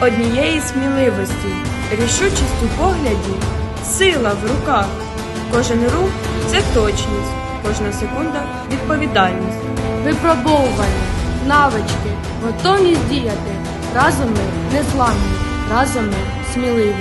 Однієї сміливості, рішучість у погляді, сила в руках. Кожен рух це точність, кожна секунда відповідальність. Випробовування, навички, готовність діяти. Разом ми незламні, разом ми сміливі.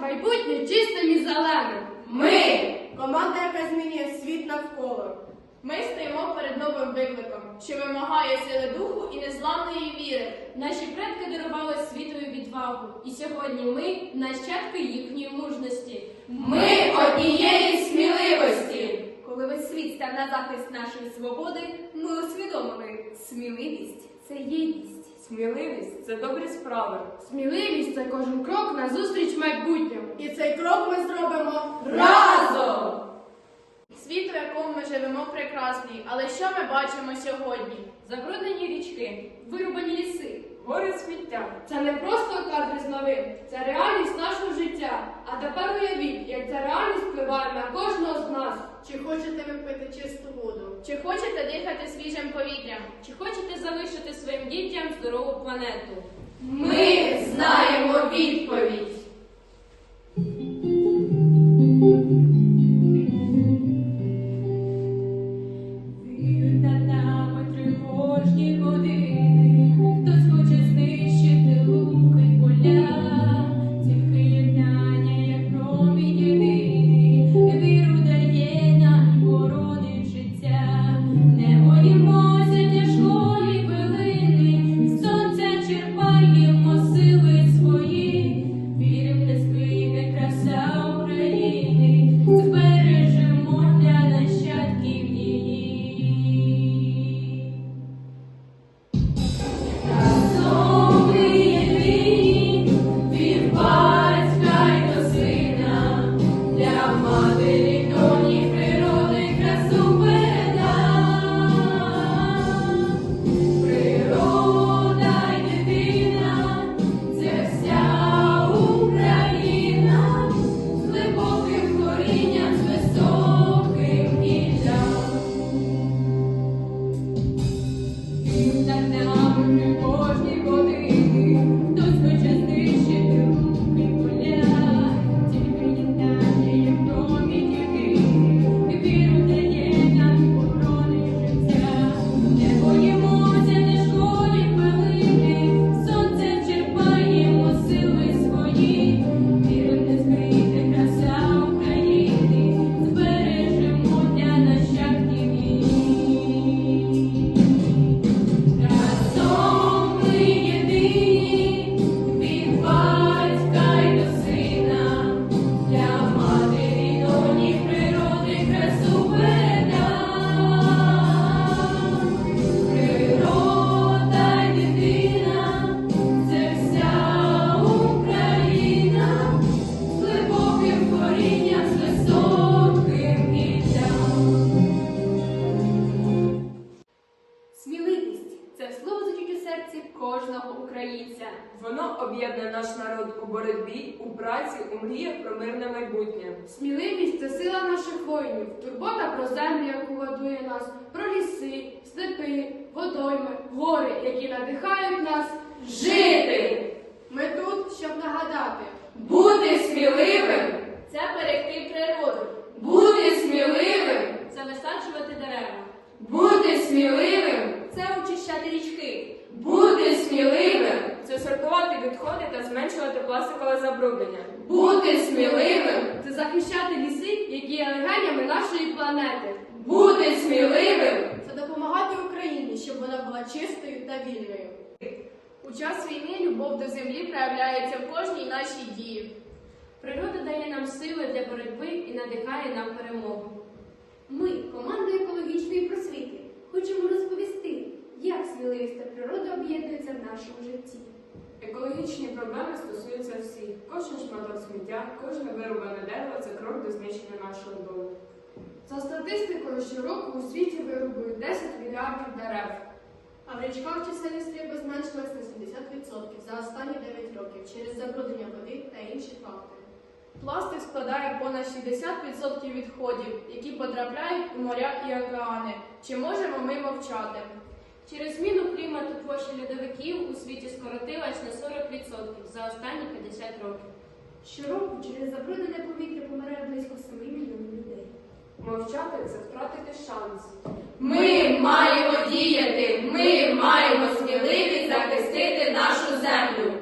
Майбутнє чистим і зеленим. Ми Команда, яка змінює світ навколо. Ми стоїмо перед новим викликом, що вимагає сили духу і незламної віри. Наші предки дарували світові відвагу, і сьогодні ми нащадки їхньої мужності. Ми однієї сміливості. Коли весь світ став на захист нашої свободи, ми усвідомили, сміливість це єдність. Сміливість це добрі справи. Сміливість це кожен крок назустріч майбутньому. І цей крок ми зробимо Разом! Світ, у живемо, прекрасний, але що ми бачимо сьогодні? Забруднені річки, вирубані ліси. Гори сміття. Це не просто кадри з новин, це реальність нашого життя. А тепер уявіть, як ця реальність впливає на кожного з нас. Чи хочете ви пити чисту воду? Чи хочете дихати свіжим повітрям? Чи хочете залишити своїм дітям здорову планету? Ми знаємо відповідь. Про мирне майбутнє. Сміливість це сила наших воїнів, турбота про землю, яку годує нас, про ліси, степи, водойми, гори, які надихають нас жити, Ми тут, щоб нагадати. бути сміливим, Це берегти природу, бути сміливим, це висаджувати дерева, бути сміливим, це очищати річки, бути сміливим, Це сортувати відходи та зменшувати пластикове забруднення. бути сміливим, це захищати ліси, які є легенями нашої планети. Бути сміливим, Це допомагати Україні, щоб вона була чистою та вільною. У час війни любов до землі проявляється в кожній нашій дії. Природа дає нам сили для боротьби і надихає нам перемогу. Ми, команда екологічної просвіти, хочемо розповісти, як сміливість та природа об'єднуються в нашому житті. Екологічні проблеми стосуються всіх. Кожен шматок сміття, кожне вирубане дерево це крок до знищення нашого дому. За статистикою, щороку у світі вирубують 10 мільярдів дерев. А в річках чисельність риби зменшилась на 70% за останні 9 років через забруднення води та інші фактори. Пластик складає понад 60% відходів, які потрапляють у моря і океани. Чи можемо ми мовчати? Через зміну клімату площа льодовиків у світі скоротилась на 40% за останні 50 років. Щороку через забруднене повітря помирає близько 7 мільйонів. Мовчати це втратити шанс. Ми маємо діяти, ми маємо сміливість захистити нашу землю.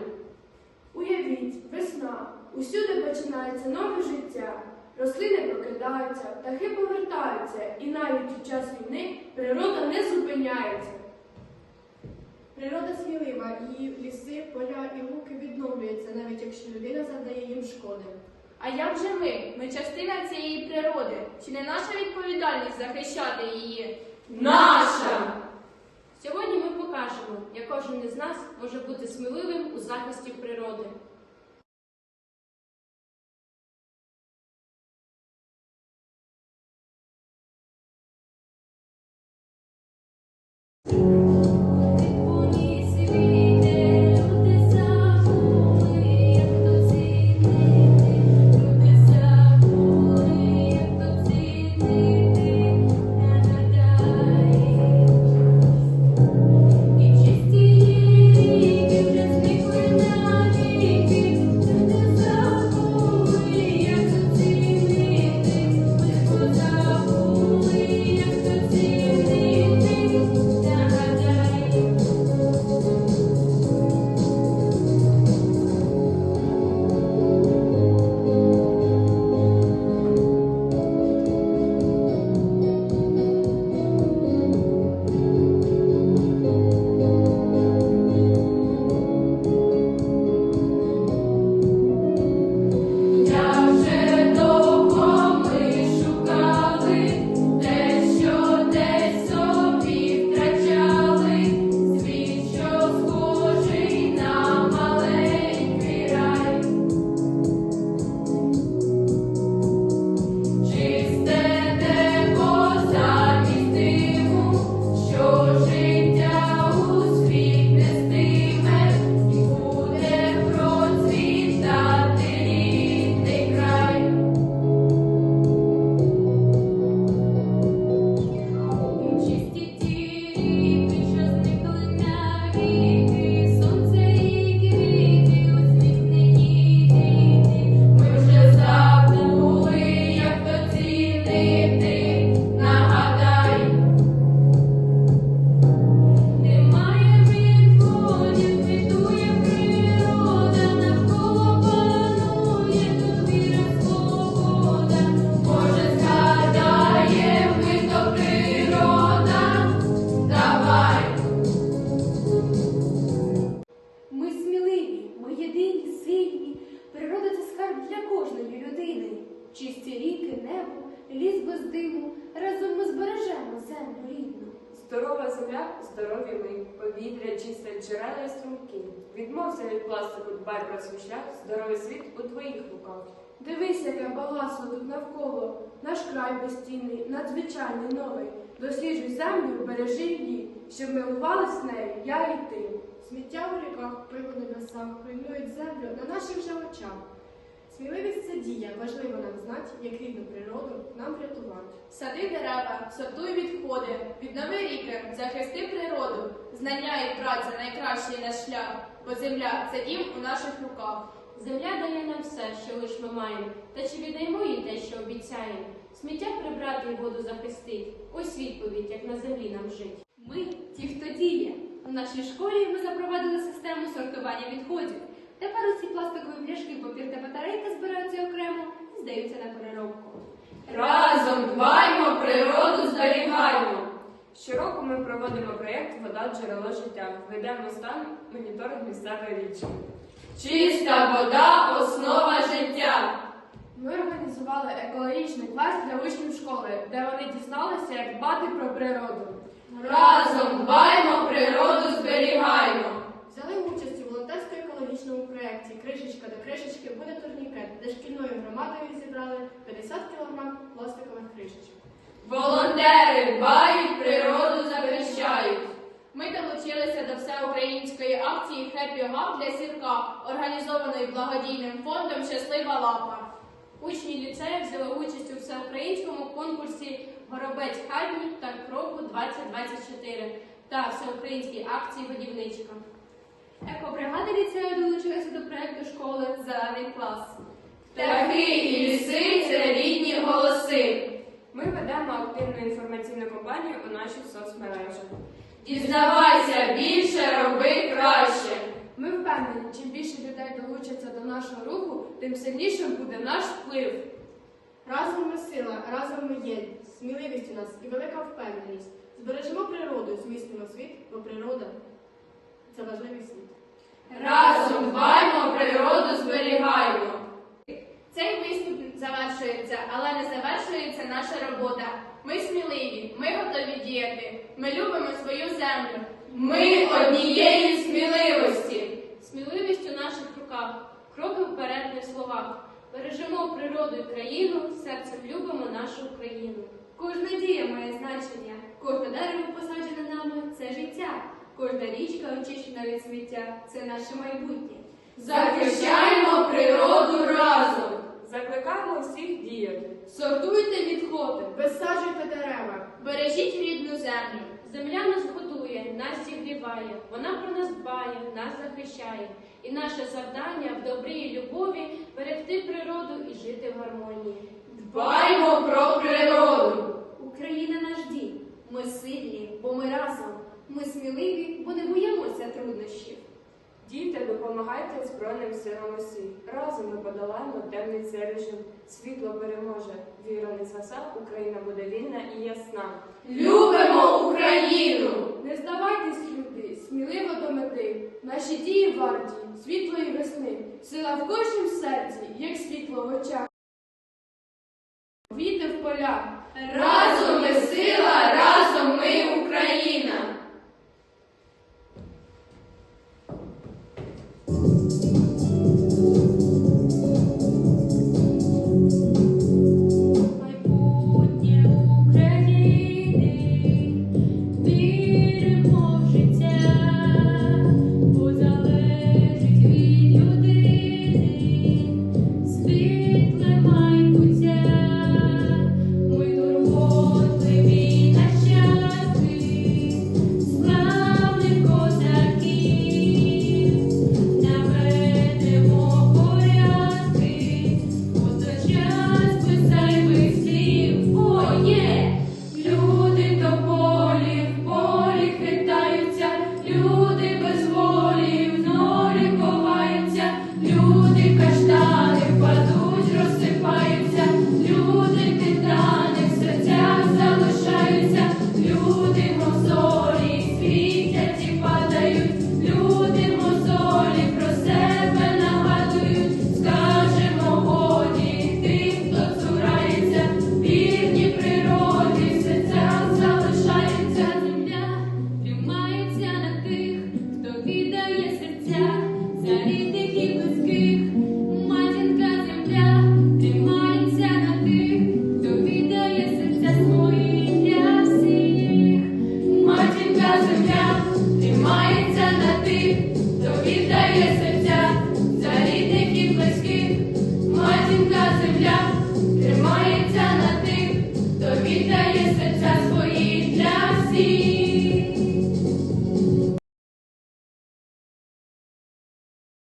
Уявіть, весна. Усюди починається нове життя. Рослини прокидаються, птахи повертаються, і навіть у час війни природа не зупиняється. Природа смілива, її ліси, поля і луки відновлюються, навіть якщо людина завдає їм шкоди. А як же ми? Ми частина цієї природи. Чи не наша відповідальність захищати її? Наша! Сьогодні ми покажемо, як кожен із нас може бути сміливим у захисті природи. Я здоровий світ у твоїх руках. Дивись, яке багатство тут навколо. Наш край безцінний, надзвичайний новий. Досліджуй землю, бережи її, щоб милувались нею, я і ти. Сміття у ріках, пил у небесах, руйнують землю на наших же очах. Сміливість це дія, важливо нам знати, як рідну природу нам врятувати. Сади дерева, сортуй відходи, віднови ріки, захисти природу. Знання і праця найкращий наш шлях, бо земля це дім у наших руках. Земля дає нам все, що лиш ми маємо, та чи віддаємо їй те, що обіцяємо? Сміття прибрати і воду захистить. Ось відповідь, як на землі нам жить. Ми ті, хто діє. У нашій школі ми запровадили систему сортування відходів. Тепер усі пластикові пляшки, папір та батарейки збираються окремо і здаються на переробку. Разом дбаймо, природу зберігаємо. Щороку ми проводимо проєкт Вода джерело життя. Ведемо стан моніторинг місцевої річки. Чиста вода основа життя. Ми організували екологічний клас для учнів школи, де вони дізналися, як дбати про природу. Разом дбаймо, природу зберігаємо. Взяли участь у волонтерсько-екологічному проєкті Кришечка до кришечки буде турнікет, де шкільною громадою зібрали 50 кг пластикових кришечок. Волонтери дбають, природу захищають. Ми долучилися до всеукраїнської акції Хеппі Гап для сірка, організованої благодійним фондом Щаслива лапа. Учні ліцею взяли участь у всеукраїнському конкурсі Горобець Хатній та Кроку 2024 та всеукраїнській акції Годівничка. Екобригади ліцею долучилися до проекту школи Зелений клас. Птахи і ліси це рідні голоси. Ми ведемо активну інформаційну кампанію у наших соцмережах. Дізнавайся більше, роби краще. Ми впевнені, чим більше людей долучаться до нашого руху, тим сильнішим буде наш вплив. Разом ми сила, разом ми єдність, сміливість у нас і велика впевненість. Збережемо природу, зміцнимо світ, бо природа це важливий світ. Разом дбаймо, природу зберігаємо. Цей виступ завершується, але не завершується наша робота. Ми сміливі, ми готові діяти. Ми любимо свою землю. Ми однієї сміливості. Сміливість у наших руках, кроки вперед не в словах. Бережемо природу і країну, серцем любимо нашу Україну. Кожна дія має значення, кожне дерево посаджене нами це життя, кожна річка очищена від сміття це наше майбутнє. Захищаємо природу разом. Закликаємо всіх діяти. Сортуйте відходи, Висаджуйте дерева. бережіть рідну землю. Земля нас годує, нас зігріває, вона про нас дбає, нас захищає. І наше завдання в добрі і любові берегти природу і жити в гармонії. Дбаймо про природу. Україна наш дім. Ми сильні, бо ми разом. Ми сміливі, бо не боїмося труднощів. Діти, допомагайте Збройним силам усі. Разом ми подолаємо темний цей режим. Світло переможе. Віра не згаса, Україна буде вільна і ясна. Любимо Україну. Не здавайтесь, люди, сміливо до мети. Наші дії варті, світлої весни, сила в кожнім серці, як світло в очах. Віти в полях, Разом ми сила, разом ми Україна. was good.